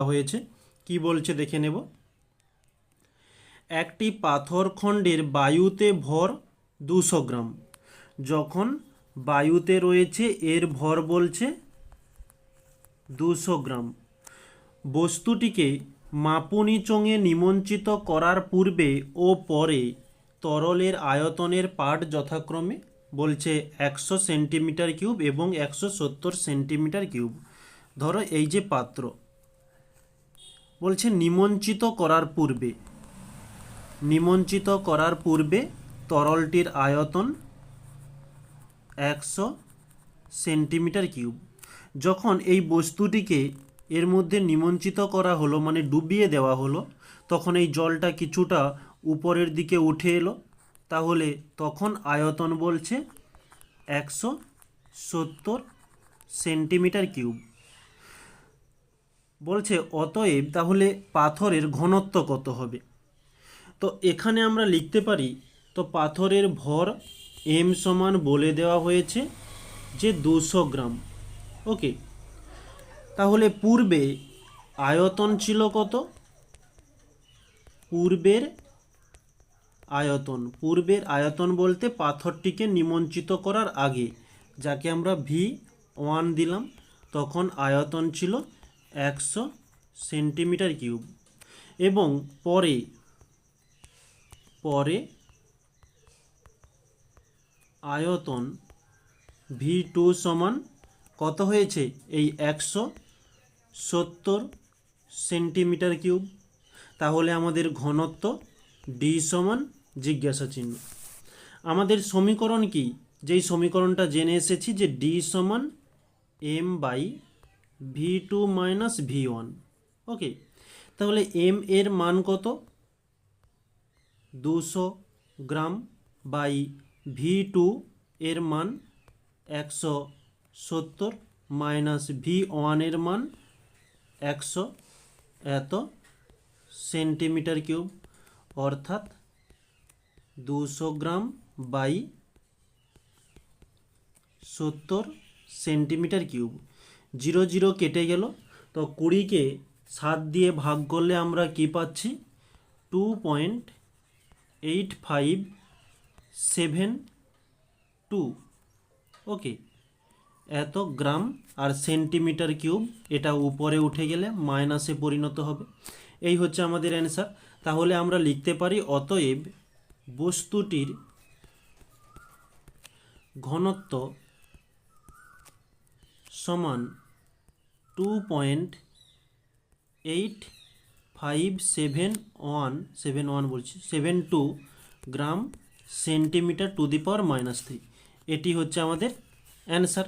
হয়েছে। কি বলছে দেখে নেব। একটি পাথরখণ্ডের বায়ুতে ভর দুশো গ্রাম। যখন বায়ুতে রয়েছে, এর ভর বলছে দুশো গ্রাম। বস্তুটিকে মাপুনি চোঙে নিমজ্জিত করার পূর্বে ও পরে তরলের আয়তনের পাঠ যথাক্রমে বলছে একশো সেন্টিমিটার কিউব এবং একশো সত্তর সেন্টিমিটার কিউব। ধরো এই যে পাত্র। বলছে নিমঞ্চিত করার পূর্বে। নিমঞ্চিত করার পূর্বে তরলটির আয়তন একশো সেন্টিমিটার কিউব। যখন এই বস্তুটিকে এর মধ্যে নিমঞ্চিত করা হলো মানে ডুবিয়ে দেওয়া হলো, তখন এই জলটা কিছুটা উপরের দিকে উঠে এলো। তাহলে তখন আয়তন বলছে একশো সত্তর সেন্টিমিটার কিউব। বলছে, অতএব তাহলে পাথরের ঘনত্ব কত হবে? তো এখানে আমরা লিখতে পারি, তো পাথরের ভর এম সমান বলে দেওয়া হয়েছে যে দুশো গ্রাম। ওকে তাহলে পূর্বে আয়তন ছিল কত? পূর্বের আয়তন পূর্বের আয়তন বলতে পাথরটিকে নিমজ্জিত করার আগে, যাকে আমরা ভি ওয়ান দিলাম, তখন আয়তন ছিল একশো সেন্টিমিটার কিউব। এবং পরে পরে আয়তন ভি টু সমান কত হয়েছে? এই একশো সত্তর সেন্টিমিটার কিউব। তাহলে আমাদের ঘনত্ব ডি সমান জিজ্ঞাসা চিহ্ন। আমাদের সমীকরণ কি? যেই সমীকরণটা জেনে এসেছি যে ডি সমান M by V two minus V one okay তাহলে এম এর মান কত? দুশো গ্রাম বাই ভি টু এর মান একশো সত্তর মাইনাস ভি ওয়ানের মান একশো এত সেন্টিমিটার কিউব অর্থাৎ দুশো গ্রাম বাই সত্তর সেন্টিমিটার কিউব জিরো জিরো কেটে গেল। তো কুড়িকে সাত দিয়ে ভাগ করলে আমরা কি পাচ্ছি? Two point eight five seven two. Okay. এত গ্রাম আর সেন্টিমিটার কিউব এটা উপরে উঠে গেলে মাইনাসে পরিণত হবে। এই হচ্ছে আমাদের অ্যান্সার। তাহলে আমরা লিখতে পারি, অতএব বস্তুটির ঘনত্ব সমান two point eight five seven one seven one বলছি seven two gram centimetre to the power minus three এটি হচ্ছে আমাদের অ্যান্সার